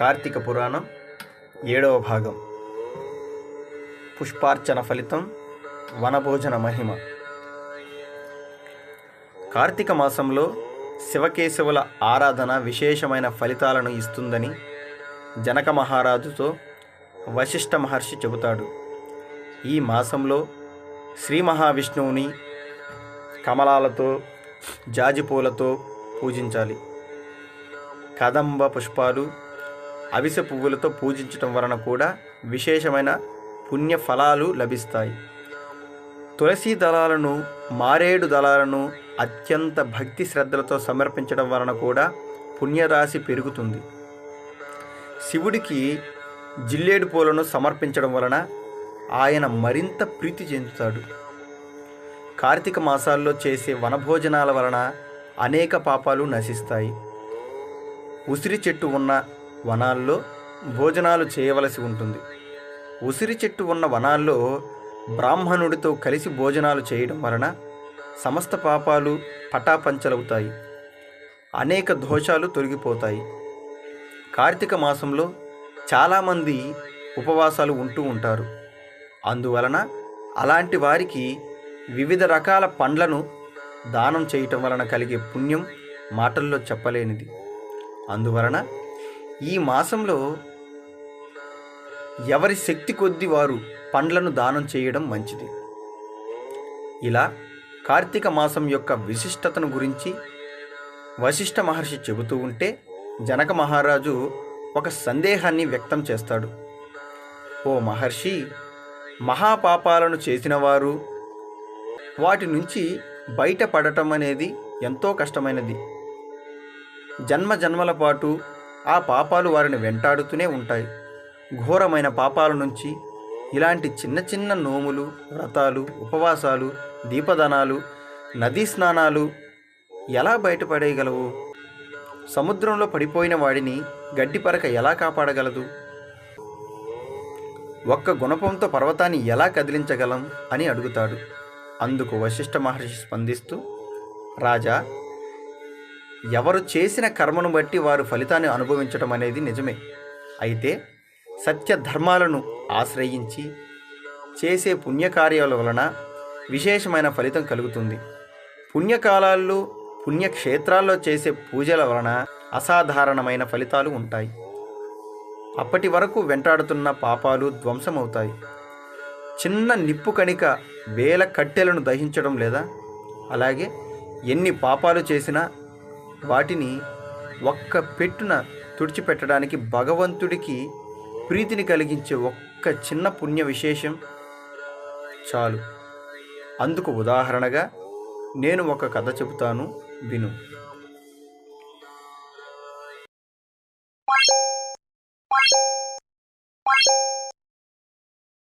కార్తీక పురాణం ఏడవ భాగం. పుష్పార్చన ఫలితం వనభోజన మహిమ. కార్తీక మాసంలో శివకేశవుల ఆరాధన విశేషమైన ఫలితాలను ఇస్తుందని జనక మహారాజుతో వశిష్ఠ మహర్షి చెబుతాడు. ఈ మాసంలో శ్రీ మహావిష్ణువుని కమలాలతో జాజిపూలతో పూజించాలి. కదంబ పుష్పాలు అవిసె పువ్వులతో పూజించటం వలన కూడా విశేషమైన పుణ్య ఫలాలు లభిస్తాయి. తులసి దళాలను మారేడు దళాలను అత్యంత భక్తి శ్రద్ధలతో సమర్పించడం వలన కూడా పుణ్యరాశి పెరుగుతుంది. శివుడికి జిల్లేడు పూలను సమర్పించడం వలన ఆయన మరింత ప్రీతి చెందుతాడు. కార్తీక మాసాల్లో చేసే వనభోజనాల వలన అనేక పాపాలు నశిస్తాయి. ఉసిరి చెట్టు ఉన్న వనాల్లో భోజనాలు చేయవలసి ఉంటుంది. ఉసిరి చెట్టు ఉన్న వనాల్లో బ్రాహ్మణుడితో కలిసి భోజనాలు చేయడం వలన సమస్త పాపాలు పటాపంచలవుతాయి. అనేక దోషాలు తొలగిపోతాయి. కార్తీక మాసంలో చాలామంది ఉపవాసాలు ఉంటూ ఉంటారు. అందువలన అలాంటి వారికి వివిధ రకాల పండ్లను దానం చేయటం వలన కలిగే పుణ్యం మాటల్లో చెప్పలేనిది. అందువలన ఈ మాసంలో ఎవరి శక్తి కొద్ది వారు పండ్లను దానం చేయడం మంచిది. ఇలా కార్తీక మాసం యొక్క విశిష్టతను గురించి వశిష్ఠ మహర్షి చెబుతూ ఉంటే జనక మహారాజు ఒక సందేహాన్ని వ్యక్తం చేస్తాడు. ఓ మహర్షి మహాపాపాలను చేసినవారు వాటి నుంచి బయటపడటం అనేది ఎంతో కష్టమైనది. జన్మ జన్మల పాటు ఆ పాపాలు వారిని వెంటాడుతూనే ఉంటాయి. ఘోరమైన పాపాల నుంచి ఇలాంటి చిన్న చిన్న నోములు వ్రతాలు ఉపవాసాలు దీపదానాలు నదీ స్నానాలు ఎలా బయటపడేయగలవు? సముద్రంలో పడిపోయిన వాడిని గడ్డిపరక ఎలా కాపాడగలదు? ఒక్క గుణపంతో పర్వతాన్ని ఎలా కదిలించగలం అని అడుగుతాడు. అందుకు వశిష్ఠ మహర్షి స్పందిస్తూ రాజా ఎవరు చేసిన కర్మను బట్టి వారు ఫలితాన్ని అనుభవించడం అనేది నిజమే. అయితే సత్య ధర్మాలను ఆశ్రయించి చేసే పుణ్యకార్యాల వలన విశేషమైన ఫలితం కలుగుతుంది. పుణ్యకాలాల్లో పుణ్యక్షేత్రాల్లో చేసే పూజల వలన అసాధారణమైన ఫలితాలు ఉంటాయి. అప్పటి వరకు వెంటాడుతున్న పాపాలు ధ్వంసమవుతాయి. చిన్న నిప్పు కణిక వేల కట్టెలను దహించడం లేదా? అలాగే ఎన్ని పాపాలు చేసినా వాటిని ఒక్క పెట్టున తుడిచిపెట్టడానికి భగవంతుడికి ప్రీతిని కలిగించే ఒక్క చిన్న పుణ్య విశేషం చాలు. అందుకు ఉదాహరణగా నేను ఒక కథ చెబుతాను విను.